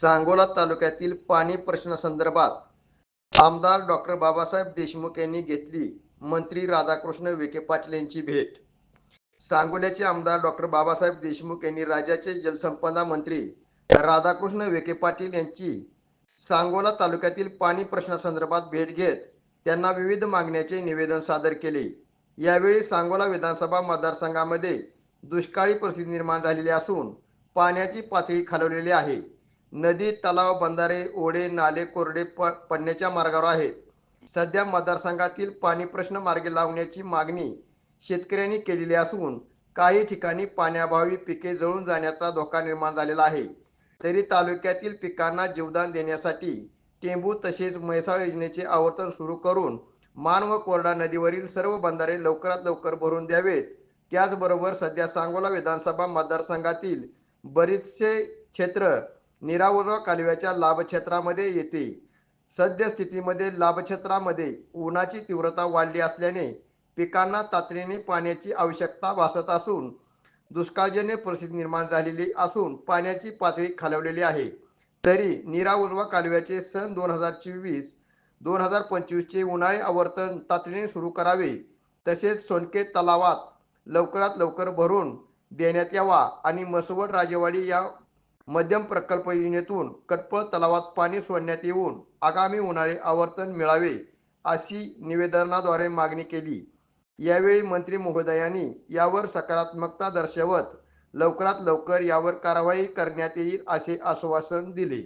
सांगोला तालुक्यातील पाणी प्रश्नासंदर्भात आमदार डॉक्टर बाबासाहेब देशमुख यांनी घेतली मंत्री राधाकृष्ण विखे पाटील यांची भेट. सांगोल्याचे आमदार डॉक्टर बाबासाहेब देशमुख यांनी राज्याचे जलसंपदा मंत्री राधाकृष्ण विखे पाटील यांची सांगोला तालुक्यातील पाणी प्रश्नासंदर्भात भेट घेत त्यांना विविध मागण्याचे निवेदन सादर केले. यावेळी सांगोला विधानसभा मतदारसंघामध्ये दुष्काळी परिस्थिती निर्माण झालेली असून पाण्याची पातळी खालवलेली आहे. नदी तलाव बंधारे ओढे नाले कोरडे प पडण्याच्या मार्गावर आहेत. सध्या मतदारसंघातील पाणी प्रश्न मार्गी लावण्याची मागणी शेतकऱ्यांनी केलेली असून काही ठिकाणी पाण्याअभावी पिके जळून जाण्याचा धोका निर्माण झालेला आहे. तरी तालुक्यातील पिकांना जीवदान देण्यासाठी टेंबू तसेच म्हैसाळ योजनेचे आवर्तन सुरू करून मान व कोरडा नदीवरील सर्व बंधारे लवकरात लवकर भरून द्यावेत. त्याचबरोबर सध्या सांगोला विधानसभा मतदारसंघातील बरेचसे क्षेत्र निरावजा कालव्याच्या लाभक्षेत्रामध्ये येते. सद्यस्थितीमध्ये लाभक्षेत्रामध्ये उन्हाची तीव्रता वाढली असल्याने पिकांना तातडीने पाण्याची आवश्यकता भासत असून दुष्काळजन्य परिस्थिती निर्माण झालेली असून पाण्याची पातळी खालवलेली आहे. तरी नीरा उजवा कालव्याचे सन दोन हजार चोवीस दोन हजार पंचवीसचे उन्हाळी आवर्तन तातडीने सुरू करावे. तसेच सोनके तलावात लवकरात लवकर भरून देण्यात यावा आणि मसवड राजेवाडी या मध्यम प्रकल्प योजनेतून कटपळ तलावात पाणी सोडण्यात येऊन आगामी उन्हाळी आवर्तन मिळावे अशी निवेदनाद्वारे मागणी केली. यावेळी मंत्री महोदयांनी यावर सकारात्मकता दर्शवत लवकरात लवकर यावर कारवाई करण्यात येईल असे आश्वासन दिले.